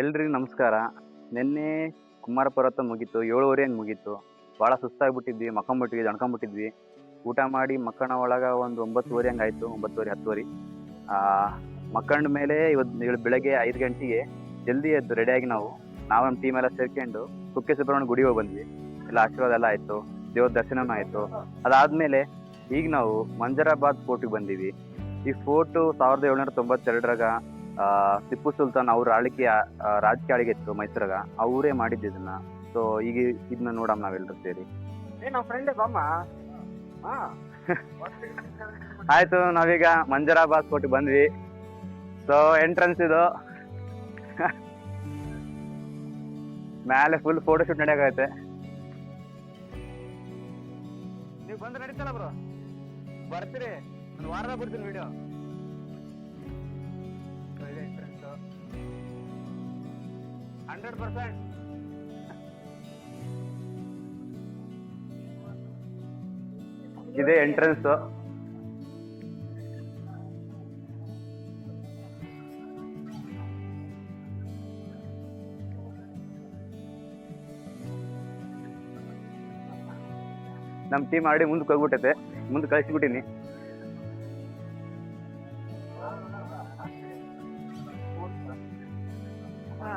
ಎಲ್ರಿಗೂ ನಮಸ್ಕಾರ. ನಿನ್ನೆ ಕುಮಾರ ಪರ್ವತ ಮುಗೀತು, ಏಳುವರೆ ಹಂಗೆ ಮುಗೀತು? ಭಾಳ ಸುಸ್ತಾಗ್ಬಿಟ್ಟಿದ್ವಿ, ಮಕ್ಕೊಂಬಿಟ್ವಿ, ದಣ್ಕೊಂಬಿಟ್ಟಿದ್ವಿ. ಊಟ ಮಾಡಿ ಮಕ್ಕಳ ಒಳಗೆ ಒಂದು ಒಂಬತ್ತುವರೆ ಹಂಗೆ ಆಯಿತು ಒಂಬತ್ತುವರೆ, ಹತ್ತುವರೆ. ಮಕ್ಕಂಡ ಮೇಲೆ ಇವತ್ತು ಏಳು ಬೆಳಗ್ಗೆ ಐದು ಗಂಟೆಗೆ ಜಲ್ದಿ ಎದ್ದು ರೆಡಿಯಾಗಿ ನಾವು ನಾವು ನಮ್ಮ ಟೀಮ್ ಎಲ್ಲ ಸೇರ್ಕೊಂಡು ಕುಕ್ಕೆ ಸುಬ್ರಹ್ಮಣ್ಯ ಗುಡಿ ಹೋಗಿ ಬಂದ್ವಿ. ಎಲ್ಲ ಆಶೀರ್ವಾದ ಎಲ್ಲ ಆಯಿತು, ದೇವ್ರ ದರ್ಶನನೂ ಆಯಿತು. ಅದಾದಮೇಲೆ ಈಗ ನಾವು ಮಂಜರಾಬಾದ್ ಫೋರ್ಟಿಗೆ ಬಂದೀವಿ. ಈ ಫೋರ್ಟು ಸಾವಿರದ ಏಳ್ನೂರ ತೊಂಬತ್ತೆರಡರಾಗ ಟಿಪ್ಪು ಸುಲ್ತಾನ್ ಅವ್ರ ಆಳಿಕೆ ರಾಜಕೀಯ ಆಳಿಗೆ ಇತ್ತು ಮೈಸೂರಾಗ ಅವರೇ ಮಾಡಿದ್ದು ಇದನ್ನ. ಸೊ ಈಗ ಇದನ್ನ ನೋಡಮ್ ನಾವೆಲ್ಲರೂ ಸೇರಿ. ಏ ನಮ್ಮ ಫ್ರೆಂಡ್ ಬಾಮ್ಮ. ಹಾ. ಆಯ್ತು ನಾವೀಗ ಮಂಜರಾಬಾದ್ ಕೋಟಿ ಬಂದ್ವಿ. ಸೊ ಎಂಟ್ರೆನ್ಸ್ ಇದು. ಮೇಲೆ ಫುಲ್ ಫೋಟೋ ಶೂಟ್ ನಡೆಯಕೈತೆ ನೀವು ಬಂದ್ರೆ ನಡೀತಲ್ಲ ಬ್ರೋ ಬರ್ತೀರಿ. ಒಂದು ವಾರದಾಗ ಬಿಡ್ತೀನಿ ವಿಡಿಯೋ ಹಂಡ್ರೆಡ್ ಪರ್ಸೆಂಟ್. ಇದೆ ಎಂಟ್ರೆನ್ಸ್ ನಮ್ಮ ಟೀಮ್ ಆಡಿ ಮುಂದೆ ಹೋಗ್ಬಿಟ್ಟೈತೆ ಮುಂದೆ ಕಳಿಸ್ಬಿಟ್ಟಿನಿ. ಹಾ.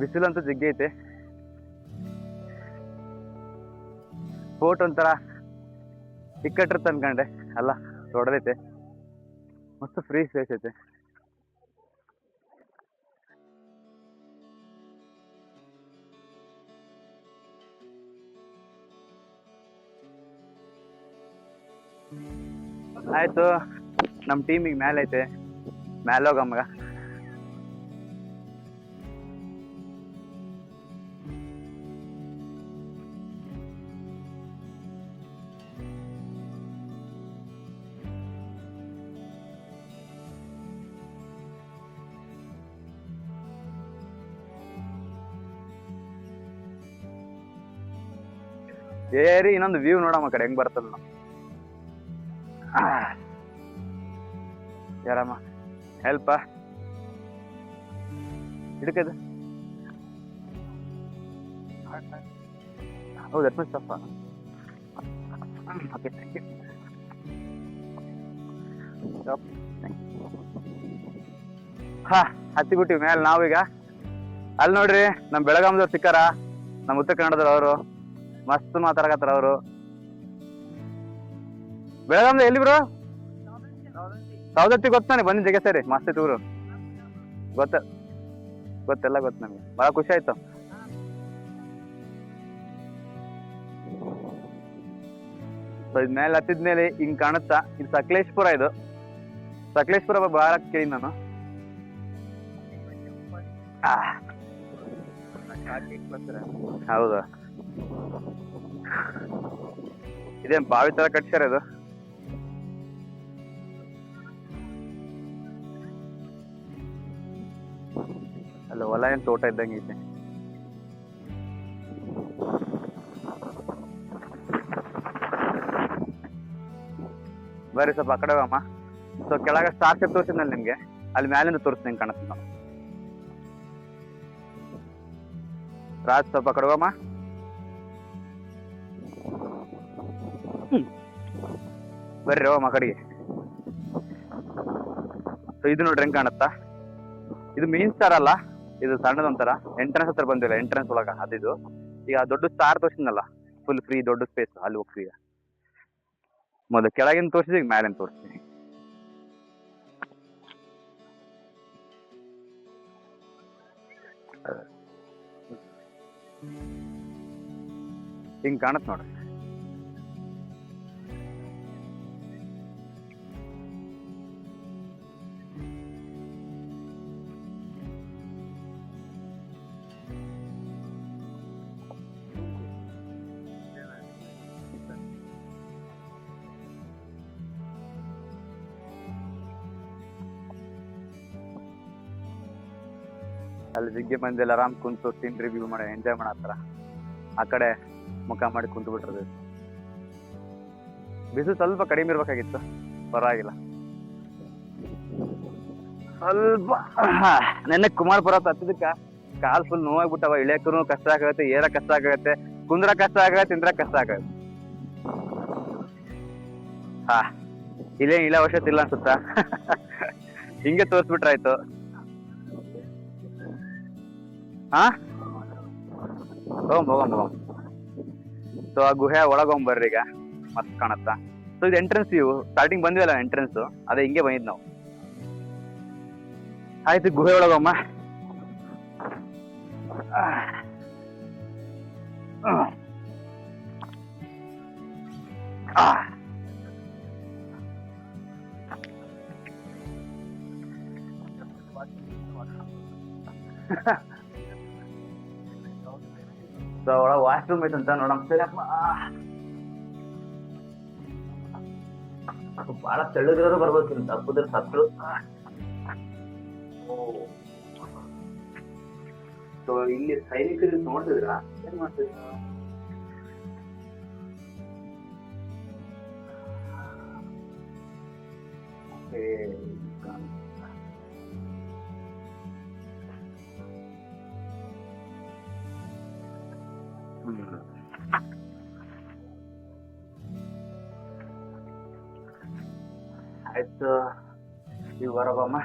ಬಿಸಿಲಂತೂ ಜಗ್ಗಿ ಐತೆ. ಫೋಟ್ ಒಂಥರ ಇಕ್ಕಟ್ಟಿರುತ್ತೆ ಅನ್ಕಂಡೆ ಅಲ್ಲ ದೊಡ್ಡದೈತೆ ಮಸ್ತ್ ಫ್ರೀ ಸ್ಪೇಸ್ ಐತೆ. ಆಯ್ತು ನಮ್ಮ ಟೀಮಿಗೆ ಮ್ಯಾಲೈತೆ ಮೇಲೆ ಏರಿ ಇನ್ನೊಂದು ವ್ಯೂ ನೋಡಮ್ಮ ಕಡೆ, ಹೆಂಗ್ ಬರ್ತದ ಯಾರಮ್ಮ? ಹೆಲ್ಪ ಹಿಡ್ಕದ ಹೌದು ಅಡ್ಮಿಟ್ ತಪ್ಪ ಓಕೆ ಥ್ಯಾಂಕ್ ಯು ಹಾ, ಹತ್ತಿಬಿಟ್ಟಿವಿ ಮೇಲೆ ನಾವೀಗ. ಅಲ್ಲಿ ನೋಡ್ರಿ ನಮ್ಮ ಬೆಳಗಾಮದವ್ರು ಸಿಕ್ಕಾರ ನಮ್ಮ ಉತ್ತರ ಕನ್ನಡದವ್ರು ಅವರು. ಮಸ್ತ್ ಮಾತಾಡಕತ್ತಾರ ಅವರು. ಬೆಳಗಾಂದ ಎಲ್ಲಿ ಬ್ರೋ ಸೌದತ್ತಿ ಗೊತ್ತಾನೆ ಬಂದಿದ್ದ ಜಗ ಸರಿ, ಮಸ್ತ್ ಐತಿ ಊರು. ಗೊತ್ತ ಗೊತ್ತೆಲ್ಲ ಗೊತ್ತ ನಮ್ಗೆ. ಬಹಳ ಖುಷಿ ಆಯ್ತು. ಇದ್ ಮೇಲೆ ಹತ್ತಿದ್ಮೇಲೆ ಹಿಂಗ್ ಕಾಣುತ್ತಾ, ಇದು ಸಕಲೇಶ್ಪುರ ಇದು. ಸಕಲೇಶ್ಪುರ ಬಹಳ ಕೇಳಿ ನಾನು. ಹೌದಾ. ಇದೇನ್ ಬಾವಿ ತರ ಕಟ್ಸ್ಯಾರ ಇದು? ಅಲ್ಲ, ಹೊಲ ಏನ್ ತೋಟ ಇದ್ದಂಗೆ ಐತೆ? ಬರ್ರಿ ಸ್ವಲ್ಪ ಆ ಕಡೆ ಹೋಗಮ್ಮ. ಸೊ ಕೆಳಗೆ ಸ್ಟಾರ್ ಶೇಪ್ ತೋರಿಸಿದ್ನಲ್ಲ ನಿಮ್ಗೆ? ಅಲ್ಲಿ ಮ್ಯಾಲಿಂದ ತೋರಿಸ್ತೀನಿ ಕಾಣಿಸ್ತೀನಿ ನಾವು ರಾಜ್ ಸ್ವಲ್ಪ ಆ ಬರ್ರಿ ಹೋಗಮ್ಮ ಕಡೆಗೆ. ಸೊ ಇದು ನೋಡ್ರಿ ಹೆಂಗ್ ಕಾಣುತ್ತಾ? ಇದು ಮೇನ್ ಸ್ಟಾರ್ ಅಲ್ಲ, ಇದು ಸಣ್ಣದೊಂಥರ ಎಂಟ್ರೆನ್ಸ್ ಹತ್ರ ಬಂದಿಲ್ಲ ಎಂಟ್ರೆನ್ಸ್ ಒಳಗ ಅದಿದು ಈಗ ದೊಡ್ಡ ಸ್ಟಾರ್ ತೋರಿಸಿದ್ನಲ್ಲ ಫುಲ್ ಫ್ರೀ ದೊಡ್ಡ ಸ್ಪೇಸ್ ಅಲ್ಲಿ ಹೋಗ್ತೀವಿ ಮೊದಲು ಕೆಳಗಿನ ತೋರಿಸಿದ ಈಗ ಮ್ಯಾಲಿನ ತೋರಿಸ್ತೀನಿ ಹಿಂಗ್ ಕಾಣತ್ ನೋಡ್ರಿ. ಅಲ್ಲಿ ಜಿಗ್ಗಿ ಮಂದಿ ಎಲ್ಲ ಆರಾಮ್ ಕುಂತು ತಿನ್ ರಿವ್ಯೂ ಮಾಡಿ ಎಂಜಾಯ್ ಮಾಡತ್ತಾರ. ಆ ಕಡೆ ಮುಖ ಮಾಡಿ ಕುಂತು ಬಿಟ್ರದು ಬಿಸಿಲು ಸ್ವಲ್ಪ ಕಡಿಮೆ ಇರ್ಬೇಕಾಗಿತ್ತು. ಪರವಾಗಿಲ್ಲ. ಸ್ವಲ್ಪ, ನೆನ್ನೆ ಕುಮಾರಪುರ ಹತ್ತಿದಕ್ಕ ಕಾಲ್ ಫುಲ್ ನೋವಾಗ್ಬಿಟ್ಟವ. ಇಳಿಯಕ್ಕೂ ಕಷ್ಟ ಆಗತ್ತೆ, ಏರ ಕಷ್ಟ ಆಗತ್ತೆ, ಕುಂದ್ರ ಕಷ್ಟ ಆಗತ್ತೆ, ತಿಂದ್ರ ಕಷ್ಟ ಆಗತ್ತೆ. ಹಾ ಇಲ್ಲೇ ಇಲ್ಲ ಅವಶ್ಯಕತೆ ಇಲ್ಲ ಅನ್ಸುತ್ತ? ಹಿಂಗೆ ತೋರ್ಸ್ಬಿಟ್ರಾಯ್ತು. ಹಾ? ಹೋಗಮ್ ಹೋಗಮ್ ಹೋಗಮ್. ಸೊ ಆ ಗುಹೆ ಒಳಗ್ ಬರ್ರಿ ಈಗ. ಮಸ್ತ್ ಕಾಣತ್ತಾ. ಸೊ ಇದು ಎಂಟ್ರೆನ್ಸ್ ಇವು ಸ್ಟಾರ್ಟಿಂಗ್ ಬಂದ್ವಲ್ಲ ಎಂಟ್ರೆನ್ಸ್ ಅದೇ ಹಿಂಗೆ ಬಂದಿದ್ ನಾವು. ಆಯ್ತು, ಗುಹೆ ಒಳಗಮ್ಮ ಸೊ ಒಳಗೆ ವಾಶ್ರೂಮ್ ಅಂತ ನೋಡಮ್ ಸರಿಯಪ್ಪ ಬಹಳ ತೆಳ್ಳಗಿರೋರು ಬರ್ಬೇಕು ತಪ್ಪುದ್ರ ಸತ್ರು. ಇಲ್ಲಿ ಸೈನಿಕರಿಗೆ ನೋಡಿದ್ರ ಏನ್ ಮಾಡ್ತಿದ್ರ? ಬರಬಮ್ಮ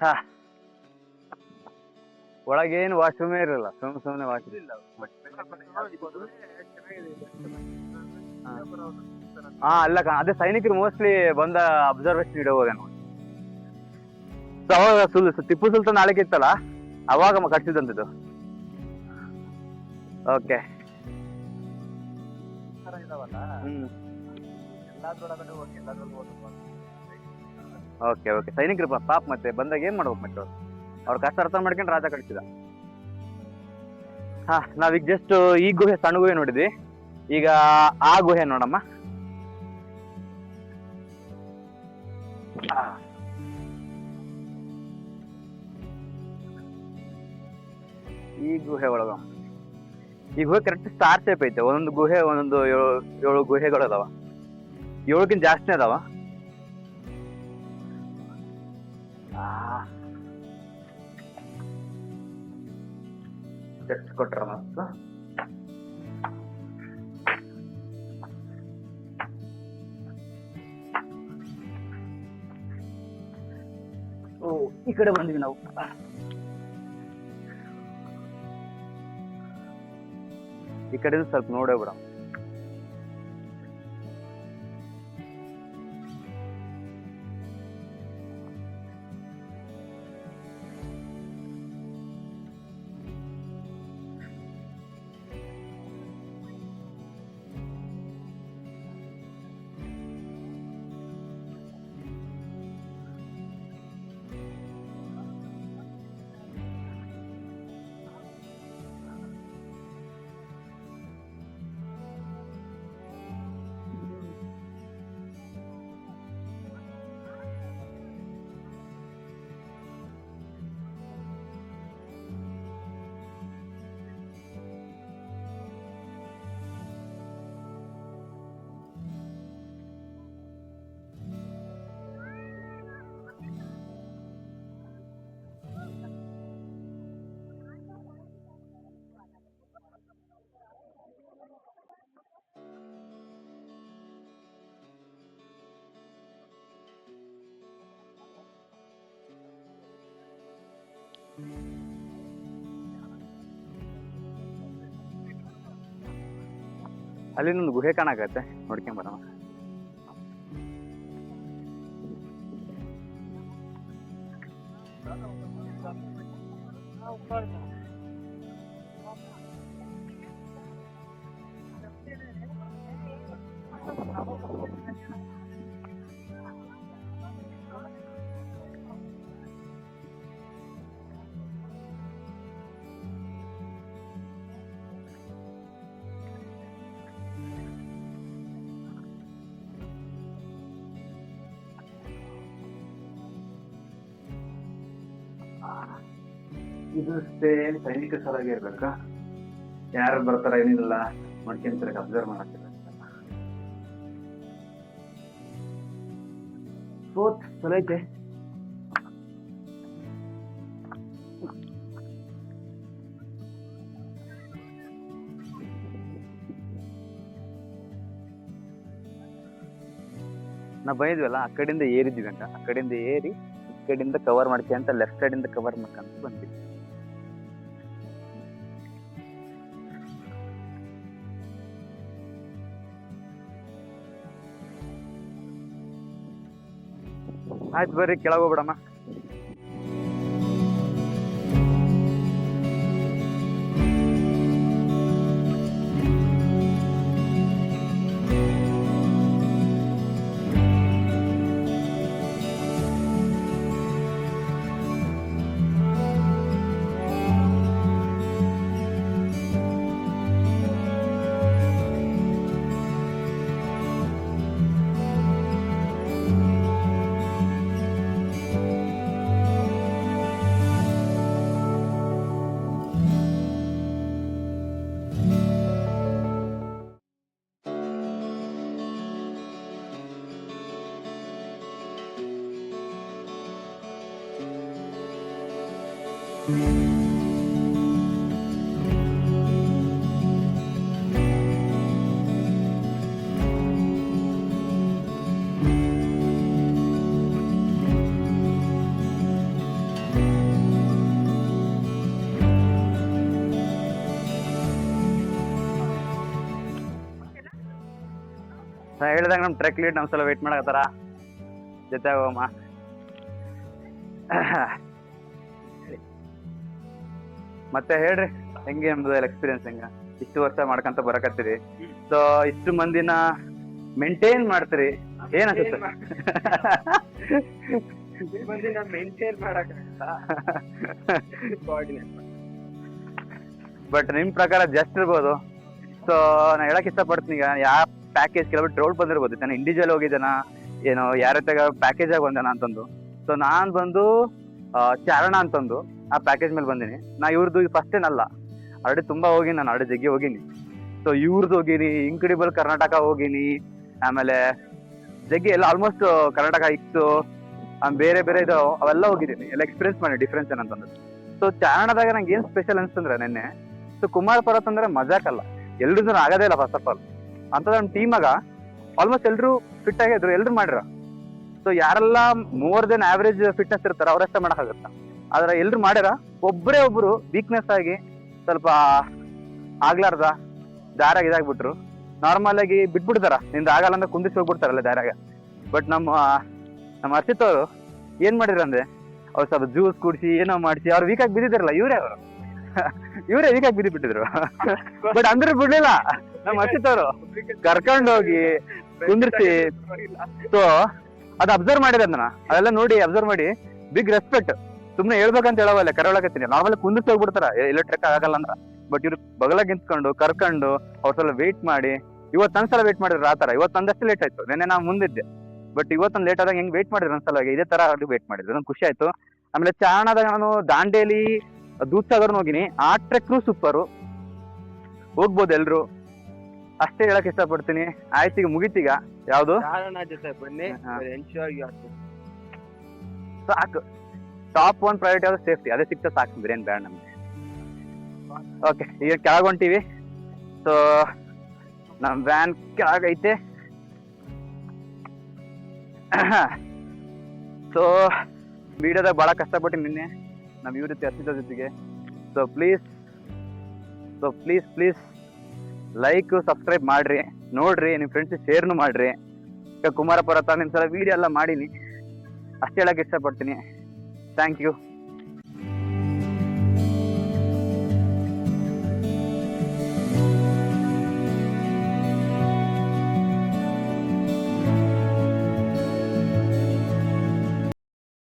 ಹಾ ಒಳಗೇನು ವಾಶ್ರೂಮೇ ಇರಲ್ಲ ಸುಮ್ ಸುಮ್ಮನೆ ವಾಶ್ರೂಮ್. ಹಾ, ಅಲ್ಲ ಅದೇ ಸೈನಿಕರು ಮೋಸ್ಟ್ಲಿ ಬಂದ ಅಬ್ಸರ್ವೇಷನ್ ಇಡೋವಾಗ ಅವಾಗ ಸುಲ್ ಟಿಪ್ಪು ಸುಲ್ತಾನ್ ಆಳ್ವಿಕೆ ಇತ್ತಲ್ಲ, ಅವಾಗ ಕಟ್ಸಿದಂತಿದ್ದು ಓಕೆ ಹ್ಮ್. ಓಕೆ ಓಕೆ ಸೈನಿಕರು ಪಾಪ ಮತ್ತೆ ಬಂದಾಗ ಏನ್ ಮಾಡ್ಬೇಕು ಮತ್ತೆ ಅವ್ರು? ಅವ್ರ ಕಷ್ಟ ಅರ್ಥ ಮಾಡ್ಕೊಂಡು ರಾಜ ಕಳಿಸಿದ. ಹಾ ನಾವೀಗ ಜಸ್ಟ್ ಈ ಗುಹೆ ಸಣ್ಣ ಗುಹೆ ನೋಡಿದ್ವಿ. ಈಗ ಆ ಗುಹೆ ನೋಡಮ್ಮ. ಈ ಗುಹೆ ಒಳಗ ಈ ಗುಹೆ ಕರೆಕ್ಟ್ ಸ್ಟಾರ್ ಶೇಪ್ ಐತೆ. ಒಂದೊಂದು ಗುಹೆ, ಒಂದೊಂದು ಏಳು ಏಳು ಗುಹೆಗಳು ಅದಾವ ಏಳಕ್ಕಿಂತ ಜಾಸ್ತಿ ಅದಾವ. ಕೊಟ್ರ ಓ, ಈ ಕಡೆ ಬಂದ್ವಿ ನಾವು. ಈ ಕಡೆ ಸ್ವಲ್ಪ ನೋಡೇ ಬಿಡ ಅಲ್ಲಿಂದೊಂದು ಗುಹೆ ಕಾಣಕತ್ತೆ ನೋಡ್ಕೊಂಡ್ ಬರೋಣ ಇದು ಸೇಮ್ ಸೈನಿಕ ಸಲಾಗಿ ಇರ್ಬೇಕಾ? ಯಾರು ಬರ್ತಾರ ಏನಿಲ್ಲ ಮಾಡ್ಕೊಂತಾರೆ ಅಬ್ಸರ್ವ್ ಮಾಡಕ್ಕೆ ಫೋರ್ತ್ ಐತೆ. ನಾ ಬೈದ್ವಲ್ಲ ಆ ಕಡೆಯಿಂದ ಏರಿದ್ವಿ ಅಂತ ಆ ಕಡೆಯಿಂದ ಏರಿ ಈ ಇಂದ ಕವರ್ ಅಂತ ಲೆಫ್ಟ್ ಇಂದ ಕವರ್ ಮಾಡ್ಕೊಂತ ಬಂದ್ವಿ. ಆಯ್ತು ಬರ್ರಿ ಕೆಳಗೆ ಹೋಗ್ಬಿಡಮ್ಮ. ನಾ ಹೇಳ್ದಾಗ ನಮ್ಮ ಟ್ರೆಕ್ ಲೀಡ್ ನಮ್ಮ ಸಲ ವೇಟ್ ಮಾಡಕತ್ತಾರ. ಜೊತೆ ಹೋಗಮ್ಮ ಮತ್ತೆ ಹೇಳ್ರಿ ಹೆಂಗೆ ನಮ್ದು ಎಕ್ಸ್ಪೀರಿಯನ್ಸ್ ಹೆಂಗ? ಇಷ್ಟು ವರ್ಷ ಮಾಡ್ಕೊಂತ ಬರಕತ್ತೀರಿ. ಸೊ ಇಷ್ಟು ಮಂದಿನ ಮೇಂಟೈನ್ ಮಾಡ್ತೀರಿ. ಏನ ಅನ್ಸುತ್ತೆ ಬಟ್ ನಿಮ್ ಪ್ರಕಾರ ಜಸ್ಟ್ ಇರ್ಬೋದು. ಸೊ ನಾ ಹೇಳಕ್ ಇಷ್ಟಪಡ್ತೀನಿ ಈಗ ಯಾವ ಪ್ಯಾಕೇಜ್ ಕೆಲವೊಬ್ರು ಟ್ರೋಲ್ ಬಂದಿರ್ಬೋದು. ನಾನು ಇಂಡಿವಿಜುವಲ್ ಹೋಗಿದ್ದಾನ ಏನೋ ಯಾರ ಪ್ಯಾಕೇಜ್ ಆಗಿ ಬಂದಾನ ಅಂತಂದು. ಸೊ ನಾನ್ ಬಂದು ಚಾರಣ ಅಂತಂದು. ಆ ಪ್ಯಾಕೇಜ್ ಮೇಲೆ ಬಂದಿನಿ. ನಾ ಇವ್ರದ್ದು ಫಸ್ಟ್ ಏನಲ್ಲ ಆಲ್ರೆಡಿ ತುಂಬಾ ಹೋಗಿನಿ ನಾನು ಆಲ್ರೆಡಿ ಜಗ್ಗಿ ಹೋಗಿನಿ. ಸೊ ಇವ್ರದ್ದು ಹೋಗಿನಿ ಇನ್ಕ್ರೆಡಿಬಲ್ ಕರ್ನಾಟಕ ಹೋಗಿನಿ. ಆಮೇಲೆ ಜಗ್ಗಿ ಎಲ್ಲ ಆಲ್ಮೋಸ್ಟ್ ಕರ್ನಾಟಕ ಇತ್ತು. ಬೇರೆ ಬೇರೆ ಇದು ಅವೆಲ್ಲ ಹೋಗಿದ್ದೀನಿ. ಎಲ್ಲ ಎಕ್ಸ್ಪೀರಿಯನ್ಸ್ ಮಾಡಿ ಡಿಫ್ರೆನ್ಸ್ ಏನಂತಂದ್ರೆ ಸೊ ಚಾರಣದಾಗ ನಂಗೆ ಏನು ಸ್ಪೆಷಲ್ ಅನ್ಸ್ತಂದ್ರೆ ನಿನ್ನೆ ಸೊ ಕುಮಾರ್ ಪರ್ವತ್ ಅಂದ್ರೆ ಮಜಾಕಲ್ಲ ಎಲ್ರಿಗೂ ಆಗದೇ ಇಲ್ಲ ಫಸ್ಟ್ ಆಫ್ ಆಲ್ ಅಂತ ನಮ್ಮ ಟೀಮಾಗ ಆಲ್ಮೋಸ್ಟ್ ಎಲ್ಲರೂ ಫಿಟ್ ಆಗಿದ್ರು ಎಲ್ರು ಮಾಡಿರ. ಸೊ ಯಾರೆಲ್ಲ ಮೋರ್ ದೆನ್ ಆವ್ರೇಜ್ ಫಿಟ್ನೆಸ್ ಇರ್ತಾರ ಅವರಷ್ಟೇ ಮಾಡಕ್ಕಾಗತ್ತ. ಆದ್ರೆ ಎಲ್ರು ಮಾಡ್ಯಾರ? ಒಬ್ಬರೇ ಒಬ್ರು ವೀಕ್ನೆಸ್ ಆಗಿ ಸ್ವಲ್ಪ ಆಗ್ಲಾರ್ದ ದಾರಾಗ ಇದಾಗ್ಬಿಟ್ರು. ನಾರ್ಮಲ್ ಆಗಿ ಬಿಟ್ಬಿಡ್ತಾರ. ನಿಂದ ಆಗಲ್ಲ ಅಂದ್ರೆ ಕುಂದಿಸಿ ಹೋಗ್ಬಿಡ್ತಾರಲ್ಲ ದಾರಾಗ ಬಟ್ ನಮ್ಮ ನಮ್ಮ ಹರ್ಷಿತ್ ಅವರು ಏನ್ ಮಾಡಿದ್ರು ಅಂದ್ರೆ ಅವ್ರು ಸ್ವಲ್ಪ ಜ್ಯೂಸ್ ಕುಡಿಸಿ ಏನೋ ಮಾಡಿಸಿ ಅವ್ರು ವೀಕ್ ಆಗಿ ಬಿದ್ದಿದ್ರಲ್ಲ ಇವರೇ ಅವರು. ಇವರೇ ವೀಕ್ ಆಗಿ ಬಿದ್ದು ಬಿಟ್ಟಿದ್ರು ಬಟ್ ಅಂದ್ರೆ ಬಿಡ್ಲಿಲ್ಲ. ನಮ್ಮ ಹರ್ಷಿತ್ ಅವರು ಕರ್ಕೊಂಡೋಗಿ ಕುಂದಿರ್ಸಿ ಕುಂದ್ರಿಸಿ ಸೊ ಅದು ಅಬ್ಸರ್ವ್ ಮಾಡಿದೆ ಅದನ್ನ. ಅದೆಲ್ಲ ನೋಡಿ ಅಬ್ಸರ್ವ್ ಮಾಡಿ ಬಿಗ್ ರೆಸ್ಪೆಕ್ಟ್ ಸುಮ್ನೆ ಹೇಳ್ಬೇಕಂತ ಹೇಳವಲ್ಲ ಕರೆಯೊಳಕತ್ತೀನಿ ನಾರ್ಮಲ್ ಕುಂದಿಸ್ ಹೋಗ್ಬಿಡ್ತಾರ. ಎಲ್ಲ ಟ್ರೆಕ್ ಆಗಲ್ಲ ಅಂದ್ರ. ಬಟ್ ಇವ್ರು ಬಗಲಾಗ ನಿಂತ್ಕೊಂಡು ಕರ್ಕೊಂಡು ಅವ್ರ ಸಲ ವೇಟ್ ಮಾಡಿ ಇವತ್ತು ನನ್ ಸಲ ವೇಟ್ ಮಾಡಿದ್ರು ಆ ತರ ಇವತ್ತು ನಂದಷ್ಟು ಲೇಟ್ ಆಯ್ತು. ನೆನ್ನೆ ನಾ ಮುಂದಿದ್ದೆ. ಬಟ್ ಇವತ್ತೊಂದು ಲೇಟ್ ಆದಾಗ ಹೆಂಗ್ ವೇಟ್ ಮಾಡಿದ್ರು ಒಂದ್ಸಲ ಇದೇ ತರ ಅವ್ರಿಗೆ ವೇಟ್ ಮಾಡಿದ್ರು. ನಂಗೆ ಖುಷಿ ಆಯ್ತು. ಆಮೇಲೆ ಚಾರಣದಾಗ ನಾನು ದಾಂಡೇಲಿ ದೂದ್ಸಾಗರ್ ಹೋಗಿನಿ. ಆ ಟ್ರೆಕ್ನು ಸೂಪರು ಹೋಗ್ಬೋದು ಎಲ್ರು. ಅಷ್ಟೇ ಹೇಳಕ್ ಇಷ್ಟಪಡ್ತೀನಿ. ಆಯ್ತು ಈಗ ಮುಗೀತೀಗ ಯಾವ್ದು? ಸಾಕು. ಟಾಪ್ ಒನ್ ಪ್ರಯಾರಿಟಿ ಆದ್ರೆ ಸೇಫ್ಟಿ ಅದೇ ಸಿಕ್ತ ಸಾಕು ಬಿರಿಯಾನಿ ಬೇಡ ನಮ್ಗೆ. ಓಕೆ ಈಗ ಕೆಳಗೆ ಹೊಂಟೀವಿ. ಸೊ ನಮ್ಮ ವ್ಯಾನ್ ಕೆಳಗೈತೆ ಸೊ ವಿಡಿಯೋದಾಗ ಭಾಳ ಕಷ್ಟಪಟ್ಟು ನಿನ್ನೆ. ನಮ್ಮ ಇವ್ರ ಜೊತೆ ಹಸಿದ ಜೊತೆಗೆ. So please so please please like subscribe ಮಾಡ್ರಿ. ನೋಡ್ರಿ ನಿಮ್ಮ ಫ್ರೆಂಡ್ಸಿಗೆ ಶೇರ್ನು ಮಾಡ್ರಿ. ಈಗ ಕುಮಾರ ಪರ್ವತ ನಿಮ್ಮ ಸಲ ವೀಡಿಯೋ ಎಲ್ಲ ಮಾಡೀನಿ. ಅಷ್ಟೇ ಹೇಳಕ್ಕೆ ಇಷ್ಟಪಡ್ತೀನಿ. Thank you